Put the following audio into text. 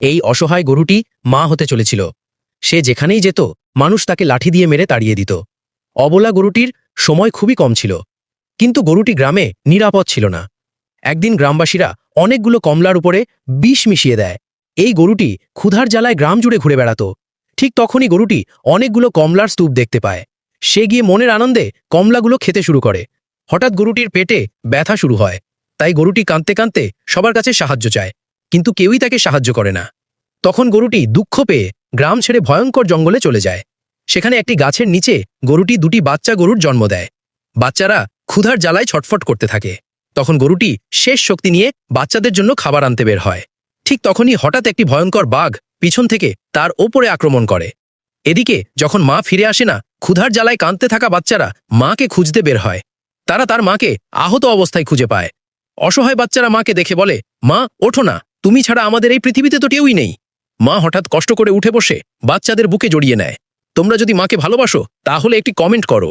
এই অসহায় গরুটি মা হতে চলেছিল। সে যেখানেই যেত, মানুষ তাকে লাঠি দিয়ে মেরে তাড়িয়ে দিত। অবলা গরুটির সময় খুবই কম ছিল। কিন্তু গরুটি গ্রামে নিরাপদ ছিল না। একদিন গ্রামবাসীরা অনেকগুলো কমলার উপরে বিষ মিশিয়ে দেয়। এই গরুটি ক্ষুধার জ্বালায় গ্রাম জুড়ে ঘুরে বেড়াত। ঠিক তখনই গরুটি অনেকগুলো কমলার স্তূপ দেখতে পায়। সে গিয়ে মনের আনন্দে কমলাগুলো খেতে শুরু করে। হঠাৎ গরুটির পেটে ব্যথা শুরু হয়। তাই গরুটি কাঁদতে কাঁদতে সবার কাছে সাহায্য চায়। কিন্তু কেউই তাকে সাহায্য করে না। তখন গরুটি দুঃখ পেয়ে গ্রাম ছেড়ে ভয়ঙ্কর জঙ্গলে চলে যায়। সেখানে একটি গাছের নিচে গরুটি দুটি বাচ্চা গরুর জন্ম দেয়। বাচ্চারা ক্ষুধার জ্বালায় ছটফট করতে থাকে। তখন গরুটি শেষ শক্তি নিয়ে বাচ্চাদের জন্য খাবার আনতে বের হয়। ঠিক তখনই হঠাৎ একটি ভয়ঙ্কর বাঘ পিছন থেকে তার ওপরে আক্রমণ করে। এদিকে যখন মা ফিরে আসে না, ক্ষুধার জ্বালায় কাঁদতে থাকা বাচ্চারা মাকে খুঁজতে বের হয়। তারা তার মাকে আহত অবস্থায় খুঁজে পায়। অসহায় বাচ্চারা মাকে দেখে বলে, মা, ওঠো না। তুমি ছাড়া আমাদের এই পৃথিবীতে তো কেউই নেই। মা হঠাৎ কষ্ট করে উঠে বসে বাচ্চাদের বুকে জড়িয়ে নেয়। তোমরা যদি মাকে ভালোবাসো, তাহলে একটি কমেন্ট করো।